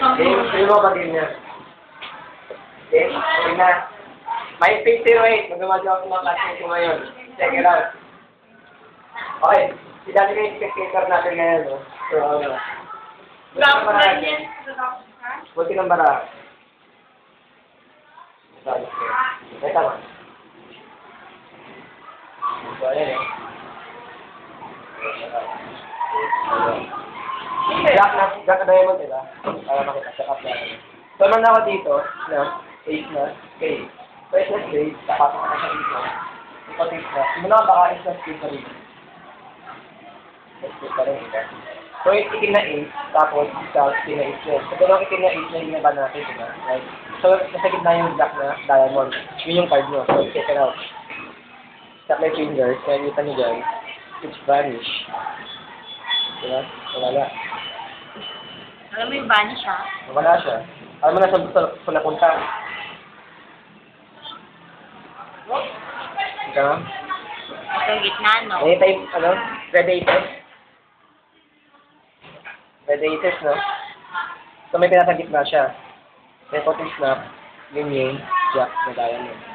Game, game ba game niya? Game, okay na. May 58. Magmamagyo ako sa mga classmates ko ngayon. Check it out. Okay. Si dati kayo spectator natin ngayon, no? So, ano? Buti ng baraha. Buti ng ko. May tama. So, ayan eh. Jack na, Jack na diamond, diba? Para makita sa natin. So, man ako dito, na, ace na, okay. First na straight, tapat ako sa dito. Ace na. Simula ka baka ace na straight pa rin. Ace straight pa rin? So, ikin na ace, tapos isa, ikin na ace yun. So, dalawang ikin na ace na hinaban natin, diba? Right? So, nasa gitna yung jack na diamond. Yun yung card nyo. So, check it out. Tap my fingers, kaya kita nyo dyan. It's vanish. Diba? Wala. Alam mo yung vanish ha? Wala siya. Alam mo na saan sa, sa napunta. Ika nga. Ito yung gitna, no? Anytime, ano? Predators. Predators, no? So may pinatagit na siya. May puting snap, ganyan, jack, na diamond.